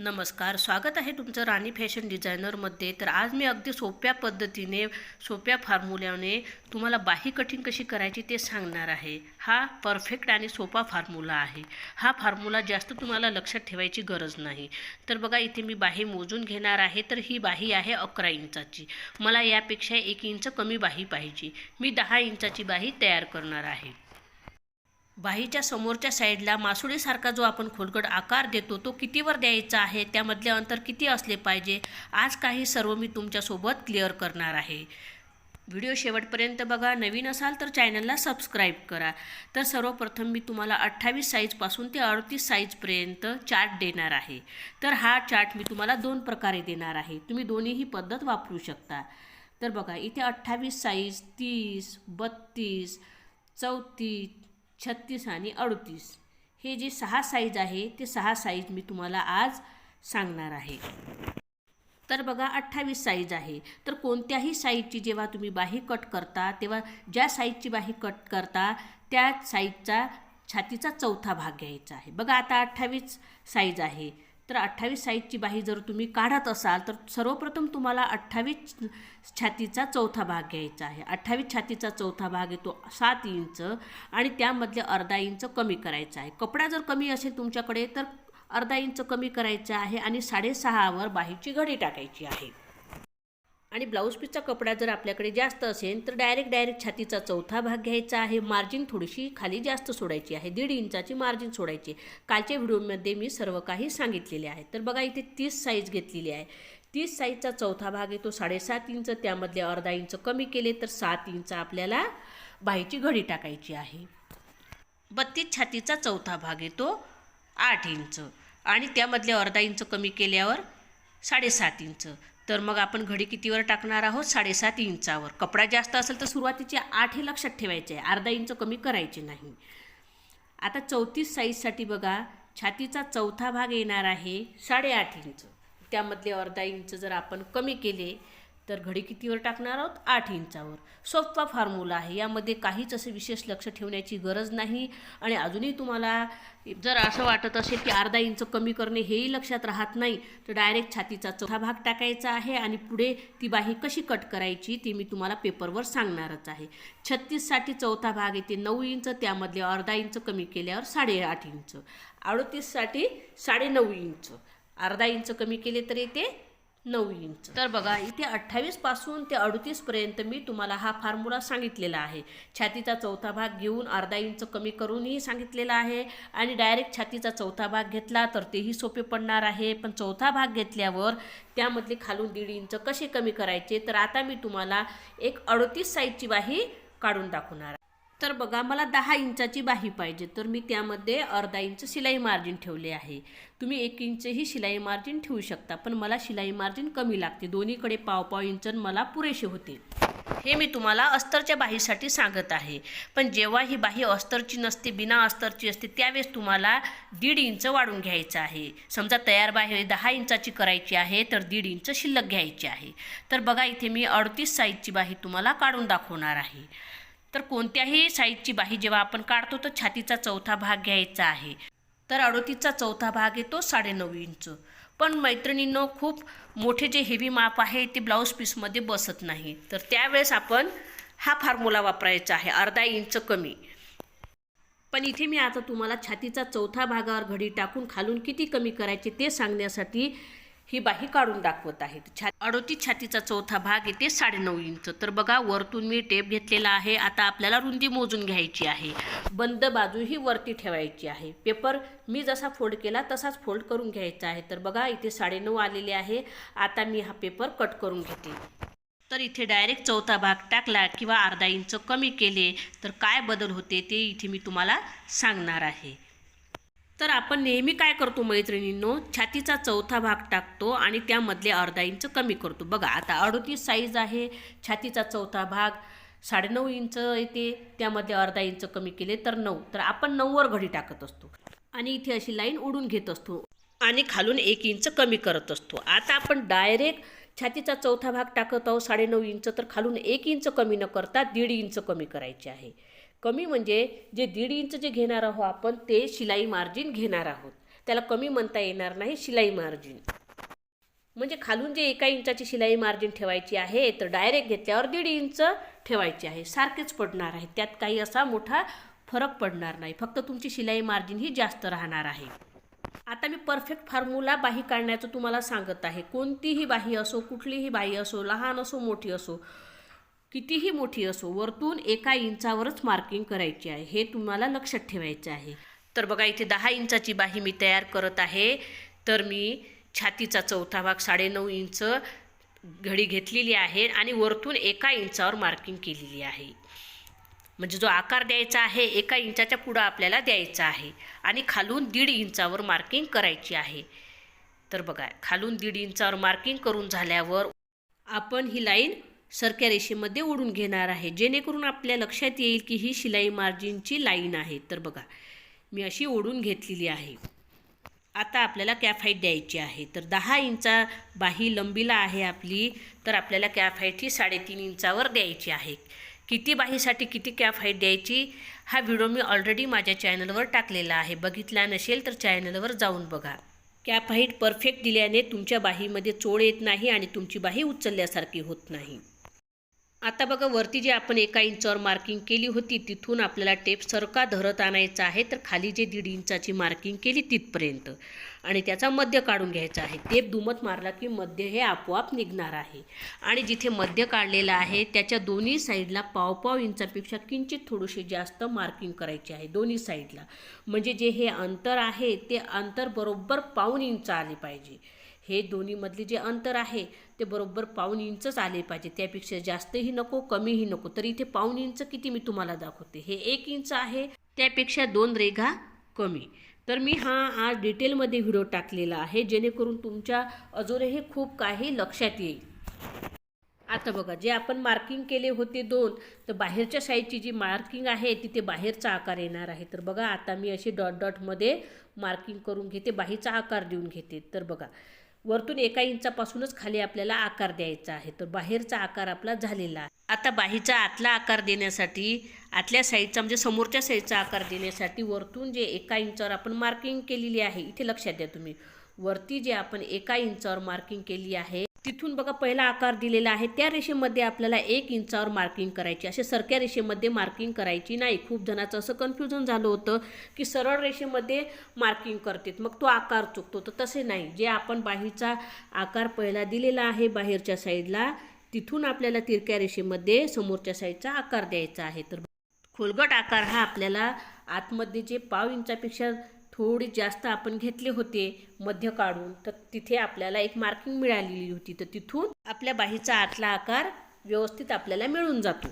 नमस्कार स्वागत आहे तुमचं राणी फॅशन डिझायनरमध्ये. तर आज मी अगदी सोप्या पद्धतीने सोप्या फॉर्म्युल्याने तुम्हाला बाही कटिंग कशी करायची ते सांगणार आहे. हा परफेक्ट आणि सोपा फॉर्म्युला आहे. हा फॉर्म्युला जास्त तुम्हाला लक्षात ठेवायची गरज नाही. तर बघा इथे मी बाही मोजून घेणार आहे तर ही बाही आहे अकरा इंचाची. मला यापेक्षा एक इंच कमी बाही पाहिजे. मी दहा इंचाची बाही तयार करणार आहे. बाहीच्या समोरच्या साईडला मासुळीसारखा जो आपण खोलगड आकार देतो तो कितीवर द्यायचा आहे त्यामधले अंतर किती असले पाहिजे आज काही सर्व मी तुमच्यासोबत क्लिअर करणार आहे. व्हिडिओ शेवटपर्यंत बघा नवीन असाल तर चॅनलला सबस्क्राईब करा. तर सर्वप्रथम मी तुम्हाला अठ्ठावीस साईजपासून ते अडतीस साईजपर्यंत चार्ट देणार आहे. तर हा चार्ट मी तुम्हाला दोन प्रकारे देणार आहे. तुम्ही दोन्हीही पद्धत वापरू शकता. तर बघा इथे अठ्ठावीस साईज तीस बत्तीस चौतीस छत्तीस आणि अडतीस. हे जे सहा साईज आहे ते सहा साईज मी तुम्हाला आज सांगणार आहे. तर बघा अठ्ठावीस साईज आहे. तर कोणत्याही साईजची जेव्हा तुम्ही बाही कट करता तेव्हा ज्या साईजची बाही कट करता त्या साईजचा छातीचा चौथा भाग घ्यायचा आहे. बघा आता अठ्ठावीस साईज आहे. तर अठ्ठावीस साईजची बाही जर तुम्ही काढत असाल तर सर्वप्रथम तुम्हाला अठ्ठावीस छातीचा चौथा भाग घ्यायचा आहे. अठ्ठावीस छातीचा चौथा भाग येतो सात इंच आणि त्यामधले अर्धा इंच कमी करायचा आहे. कपडा जर कमी असेल तुमच्याकडे तर अर्धा इंच कमी करायचा आहे आणि साडेसहावर बाहीची घडी टाकायची आहे. आणि ब्लाऊज पीसचा कपडा जर आपल्याकडे जास्त असेल तर डायरेक्ट डायरेक्ट छातीचा चौथा भाग घ्यायचा आहे. मार्जिन थोडीशी खाली जास्त सोडायची आहे. दीड इंचाची मार्जिन सोडायची. कालच्या व्हिडिओमध्ये मी सर्व काही सांगितलेले आहे. तर बघा इथे तीस साईज घेतलेली आहे. तीस साईजचा चौथा भाग येतो साडेसात इंच त्यामधले अर्धा इंच कमी केले तर सात इंच आपल्याला बाहीची घडी टाकायची आहे. बत्तीस छातीचा चौथा भाग येतो आठ इंच. आणि त्यामधले अर्धा इंच कमी केल्यावर साडेसात इंच. तर मग आपण घडी कितीवर टाकणार आहोत? साडेसात इंचावर. कपडा जास्त असेल तर सुरुवातीचे आठ हे लक्षात ठेवायचे आहे. अर्धा इंच कमी करायचे नाही. आता चौतीस साईजसाठी बघा छातीचा चौथा भाग येणार आहे साडेआठ इंच. त्यामधले अर्धा इंच जर आपण कमी केले तर घडी कितीवर टाकणार आहोत? आठ इंचावर. सोपा फॉर्म्युला आहे. यामध्ये काहीच असं विशेष लक्ष ठेवण्याची गरज नाही. आणि अजूनही तुम्हाला जर असं वाटत असेल की अर्धा इंच कमी करणे हेही लक्षात राहत नाही तर डायरेक्ट छातीचा चौथा भाग टाकायचा आहे आणि पुढे ती बाही कशी कट करायची ती मी तुम्हाला पेपरवर सांगणारच आहे. छत्तीससाठी चौथा भाग येते नऊ इंच त्यामधले अर्धा इंच कमी केल्यावर साडेआठ इंच. अडतीससाठी साडेनऊ इंच. अर्धा इंच कमी केले तर येते नऊ इंच. तर बघा इथे अठ्ठावीसपासून ते अडतीसपर्यंत मी तुम्हाला हा फॉर्म्युला सांगितलेला आहे. छातीचा चौथा भाग घेऊन अर्धा इंच कमी करूनही सांगितलेला आहे आणि डायरेक्ट छातीचा चौथा भाग घेतला तर तेही सोपे पडणार आहे. पण चौथा भाग घेतल्यावर त्यामधले खालून दीड इंच कसे कमी करायचे? तर आता मी तुम्हाला एक अडतीस साईजची बाही काढून दाखवणार तर बघा मला दहा इंचाची बाही पाहिजे. तर मी त्यामध्ये अर्धा इंच शिलाई मार्जिन ठेवले आहे. तुम्ही एक इंचही शिलाई मार्जिन ठेवू शकता पण मला शिलाई मार्जिन कमी लागते. दोन्हीकडे पाव पाव इंच मला पुरेसे होते. हे मी तुम्हाला अस्तरच्या बाहीसाठी सांगत आहे. पण जेव्हा ही बाही अस्तरची नसते बिना अस्तरची असते त्यावेळेस तुम्हाला दीड इंच वाढून घ्यायचं आहे. समजा तयार बाही दहा इंचाची करायची आहे तर दीड इंच शिल्लक घ्यायची आहे. तर बघा इथे मी अडतीस साईजची बाही तुम्हाला काढून दाखवणार आहे. तर कोणत्याही साईजची बाही जेव्हा आपण काढतो तर छातीचा चौथा भाग घ्यायचा आहे. तर अडोतीचा चौथा भाग येतो साडेनऊ इंच. पण मैत्रिणींनो खूप मोठे जे हेवी माप आहे ते ब्लाऊज पीसमध्ये बसत नाही. तर त्यावेळेस आपण हा फॉर्म्युला वापरायचा आहे अर्धा इंच कमी. पण इथे मी आता तुम्हाला छातीचा चौथा भागावर घडी टाकून खालून किती कमी करायचे ते सांगण्यासाठी ही बाही काढून दाखवत आहे छा अडोतीस छातीचा चौथा भाग येते साडेनऊ इंच. तर बघा वरतून मी टेप घेतलेला आहे. आता आपल्याला रुंदी मोजून घ्यायची आहे. बंद बाजू ही वरती ठेवायची आहे. पेपर मी जसा फोल्ड केला तसाच फोल्ड करून घ्यायचा आहे. तर बघा इथे साडेनऊ आलेले आहे. आता मी हा पेपर कट करून घेते. तर इथे डायरेक्ट चौथा भाग टाकला किंवा अर्धा इंच कमी केले तर काय बदल होते ते इथे मी तुम्हाला सांगणार आहे. तर आपण नेहमी काय करतो मैत्रिणींनो? छातीचा चौथा भाग टाकतो आणि त्यामधले अर्धा इंच कमी करतो. बघा आता अडोतीस साईज आहे छातीचा चौथा भाग साडेनऊ इंच येते त्यामध्ये अर्धा इंच कमी केले तर नऊ. तर आपण नऊवर घडी टाकत असतो आणि इथे अशी लाईन उडून घेत असतो आणि खालून एक इंच कमी करत असतो. आता आपण डायरेक्ट छातीचा चौथा भाग टाकत आहोत साडेनऊ इंच तर खालून एक इंच कमी न करता दीड इंच कमी करायचे आहे. कमी म्हणजे जे दीड इंच जे घेणार आहोत आपण ते शिलाई मार्जिन घेणार आहोत. त्याला कमी म्हणता येणार नाही शिलाई मार्जिन म्हणजे खालून जे एका इंचाची शिलाई मार्जिन ठेवायची आहे तर डायरेक्ट घेतल्यावर दीड इंच ठेवायची आहे. सारखेच पडणार आहे. त्यात काही असा मोठा फरक पडणार नाही. फक्त तुमची शिलाई मार्जिन ही जास्त राहणार आहे. आता मी परफेक्ट फॉर्म्युला बाही काढण्याचं तुम्हाला सांगत आहे. कोणतीही बाही असो कुठलीही बाही असो लहान असो मोठी असो कितीही मोठी असो वरतून एका इंचावरच मार्किंग करायची आहे. हे तुम्हाला लक्षात ठेवायचं आहे. तर बघा इथे दहा इंचाची बाही मी तयार करत आहे. तर मी छातीचा चौथा भाग साडेनऊ इंच घडी घेतलेली आहे आणि वरतून एका इंचावर मार्किंग केलेली आहे. म्हणजे जो आकार द्यायचा आहे एका इंचाच्या पुढं आपल्याला द्यायचा आहे. आणि खालून दीड इंचावर मार्किंग करायची आहे. तर बघा खालून दीड इंचावर मार्किंग करून झाल्यावर आपण ही लाईन सरक्या रेषेमध्ये ओढून घेणार आहे. जेणेकरून आपल्या लक्षात येईल की ही शिलाई मार्जिनची लाईन आहे. तर बघा मी अशी ओढून घेतलेली आहे. आता आपल्याला कॅफ हाईट द्यायची आहे. तर दहा इंचा बाही लंबीला आहे आपली. तर आपल्याला कॅफ हाईट ही साडेतीन इंचावर द्यायची आहे. किती बाहीसाठी किती कॅफ हाईट द्यायची? हा व्हिडिओ मी ऑलरेडी माझ्या चॅनलवर टाकलेला आहे. बघितला नसेल तर चॅनलवर जाऊन बघा. कॅप हाईट परफेक्ट दिल्याने तुमच्या बाहीमध्ये चोळ येत नाही आणि तुमची बाही उचलल्यासारखी होत नाही. आता बघा वरती जे आपण एका इंचावर मार्किंग केली होती तिथून आपल्याला टेप सरका धरत आणायचा आहे तर खाली जे दीड इंचाची मार्किंग केली तिथपर्यंत. आणि त्याचा मध्य काढून घ्यायचा आहे. टेप दुमत मारला की मध्य हे आपोआप निघणार आहे. आणि जिथे मध्य काढलेलं आहे त्याच्या दोन्ही साईडला पावपाव इंचापेक्षा किंचित थोडीशी जास्त मार्किंग करायची आहे दोन्ही साईडला म्हणजे जे हे अंतर आहे ते अंतर बरोबर पाऊन इंच आले पाहिजे. हे दोन्हीमधले जे अंतर आहे ते बरोबर पाऊन इंचच आले पाहिजे. त्यापेक्षा जास्तही नको कमीही नको. तर इथे पाऊन इंच किती मी तुम्हाला दाखवते. हे एक इंच आहे त्यापेक्षा दोन रेघा कमी. तर मी हा आज डिटेलमध्ये व्हिडिओ टाकलेला आहे जेणेकरून तुमच्या अजूनही खूप काही लक्षात येईल. आता बघा जे आपण मार्किंग केले होते दोन तर बाहेरच्या साईडची जी मार्किंग आहे तिथे बाहेरचा आकार येणार आहे. तर बघा आता मी अशी डॉट डॉटमध्ये मार्किंग करून घेते बाहेरचा आकार देऊन घेते. तर बघा वरतून एका इंचापासूनच खाली आपल्याला आकार द्यायचा आहे. तर बाहेरचा आकार आपला झालेला आहे. आता बाहीचा आतला आकार देण्यासाठी आतल्या साईडचा म्हणजे समोरच्या साईडचा आकार देण्यासाठी वरतून जे एका इंचावर आपण मार्किंग केलेली आहे इथे लक्षात द्या तुम्ही. वरती जे आपण एका इंचावर मार्किंग केली आहे तिथून बघा पहिला आकार दिलेला आहे. त्या रेषेमध्ये आपल्याला एक इंचावर मार्किंग करायची. असे सरक्या रेषेमध्ये मार्किंग करायची नाही. खूप जणाचं असं कन्फ्युजन झालं होतं की सरळ रेषेमध्ये मार्किंग करतात मग तो आकार चुकतो. तर तसे नाही. जे आपण बाहीचा आकार पहिला दिलेला आहे बाहेरच्या साईडला तिथून आपल्याला तिरक्या रेषेमध्ये समोरच्या साईडचा आकार द्यायचा आहे. तर खोलगट आकार हा आपल्याला आतमध्ये जे पाव इंचापेक्षा थोडी जास्त आपण घेतले होते मध्य काढून तर तिथे आपल्याला एक मार्किंग मिळालेली होती. तर तिथून आपल्या बाहीचा आतला आकार व्यवस्थित आपल्याला मिळून जातो.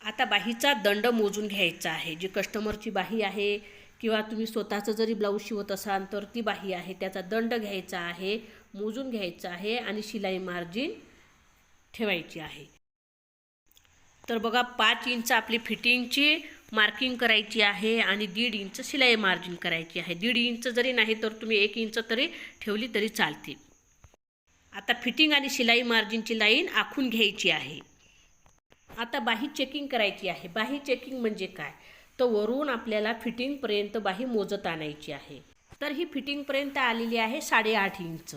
आता बाहीचा दंड मोजून घ्यायचा आहे. जी कस्टमरची बाही आहे किंवा तुम्ही स्वतःचं जरी ब्लाऊज शिवत असाल तर ती बाही आहे. त्याचा दंड घ्यायचा आहे मोजून घ्यायचा आहे आणि शिलाई मार्जिन ठेवायची आहे. तर बघा पाच इंच आपली फिटिंगची मार्किंग करायची आहे आणि दीड इंच शिलाई मार्जिन करायची आहे. दीड इंच जरी नाही तर तुम्ही एक इंच तरी ठेवली तरी चालते आता फिटिंग आणि शिलाई मार्जिनची लाईन आखून घ्यायची आहे. आता बाही चेकिंग करायची आहे. बाही चेकिंग म्हणजे काय? तर वरून आपल्याला फिटिंगपर्यंत बाही मोजत आणायची आहे. तर ही फिटिंगपर्यंत आलेली आहे साडेआठ इंच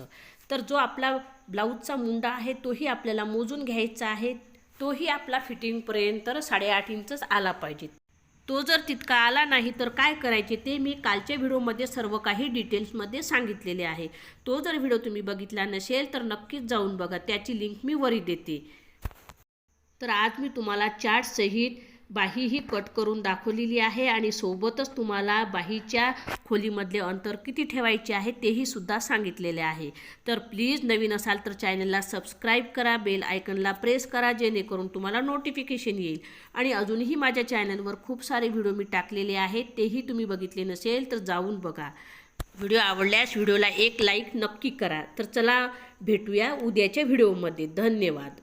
तर जो आपला ब्लाऊजचा मुंडा आहे तोही आपल्याला मोजून घ्यायचा आहे. तोही आपला फिटिंगपर्यंत साडेआठ इंचच आला पाहिजे. तो जर तितका आला नाही तर काय करायचे ते मी कालच्या व्हिडिओमध्ये सर्व काही डिटेल्समध्ये सांगितलेले आहे. तो जर व्हिडिओ तुम्ही बघितला नसेल तर नक्कीच जाऊन बघा. त्याची लिंक मी वरी देते. तर आज मी तुम्हाला चार्टसहित बाहीही कट करून दाखवलेली आहे आणि सोबतच तुम्हाला बाहीच्या खोलीमधले अंतर किती ठेवायचे आहे तेही सुद्धा सांगितलेले आहे. तर प्लीज नवीन असाल तर चॅनलला सबस्क्राईब करा बेल आयकनला प्रेस करा जेणेकरून तुम्हाला नोटिफिकेशन येईल. आणि अजूनही माझ्या चॅनलवर खूप सारे व्हिडिओ मी टाकलेले आहेत तेही तुम्ही बघितले नसेल तर जाऊन बघा. व्हिडिओ आवडल्यास व्हिडिओला एक लाईक नक्की करा. तर चला भेटूया उद्याच्या व्हिडिओमध्ये. धन्यवाद.